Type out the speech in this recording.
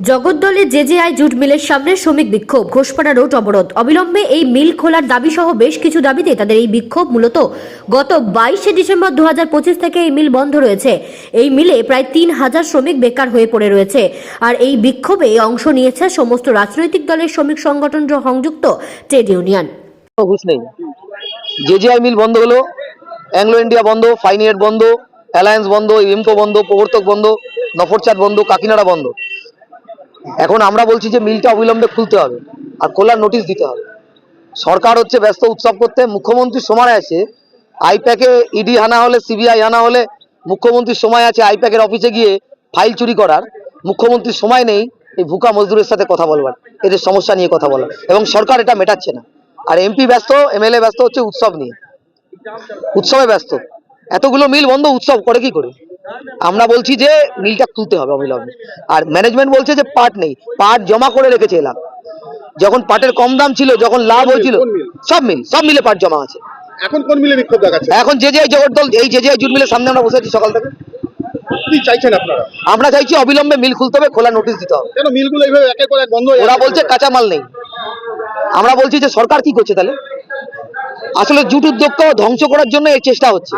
জগদ্দলে জেজেআই jute মিলের সামনে শ্রমিক বিক্ষোভ, ঘোষপাড়া রোড অবরোধ। অবিলম্বে এই মিল খোলার দাবি সহ বেশ কিছু দাবিতে তাদের এই বিক্ষোভ মূলত গত বাইশে ডিসেম্বর দুহাজার পঁচিশ থেকে এই মিল বন্ধ রয়েছে। এই মিলে প্রায় তিন হাজার শ্রমিক বেকার হয়ে পড়ে রয়েছে। আর এই বিক্ষোভে অংশ নিয়েছে সমস্ত রাজনৈতিক দলের শ্রমিক সংগঠন সংযুক্ত ট্রেড ইউনিয়ন। হুঁশ নেই। জেজিআই মিল বন্ধ হলো, অ্যাংলো ইন্ডিয়া বন্ধ ফাইনিয়েট বন্ধ, অ্যালায়েন্স বন্ধ, ইমকো বন্ধ, প্রবর্তক বন্ধ, নফরচাঁদ বন্ধ, কাকিনাড়া বন্ধ। এখন আমরা বলছি যে মিলটা অবিলম্বে খুলতে হবে আর খোলার নোটিশ দিতে হবে। সরকার হচ্ছে ব্যস্ত উৎসব করতে মুখ্যমন্ত্রীর সময় আছে আইপ্যাকে ইডি আনা হলে সিবিআই আনা হলে মুখ্যমন্ত্রীর সময় আছে আইপ্যাকের অফিসে গিয়ে ফাইল চুরি করার। মুখ্যমন্ত্রীর সময় নেই, এই ভুকা মজদুরের সাথে কথা বলবার, এদের সমস্যা নিয়ে কথা বলার। এবং সরকার এটা মেটাচ্ছে না। আর এমপি ব্যস্ত এমএলএ ব্যস্ত হচ্ছে উৎসব নিয়ে। উৎসবে ব্যস্ত। এতগুলো মিল বন্ধ, উৎসব করে কি করে? আমরা বলছি যে মিলটা তুলতে হবে অবিলম্বে আর ম্যানেজমেন্ট বলছে যে পাট নেই পাট জমা করে রেখেছে এলাম। যখন পাটের কম দাম ছিল যখন লাভ হয়েছিল মিল? সব মিল সব মিলে পাট জমা আছে। এখন কোন মিলে বিক্ষোভ দেখাচ্ছে? এখন যে যে জগদ্দল এই যে যে জুট মিলের সামনে আমরা বসে আছি সকাল থেকে। কি চাইছেন আপনারা? আমরা চাইছি অবিলম্বে মিল খুলতে হবে খোলা নোটিশ দিতে হবে। কেন মিলগুলো এইভাবে একের পর এক বন্ধ হয়ে ওরা? বলছে কাঁচামাল নেই। আমরা বলছি যে সরকার কি করছে তাহলে? আসলে জুট উদ্যোগকে ধ্বংস করার জন্য এই চেষ্টা হচ্ছে।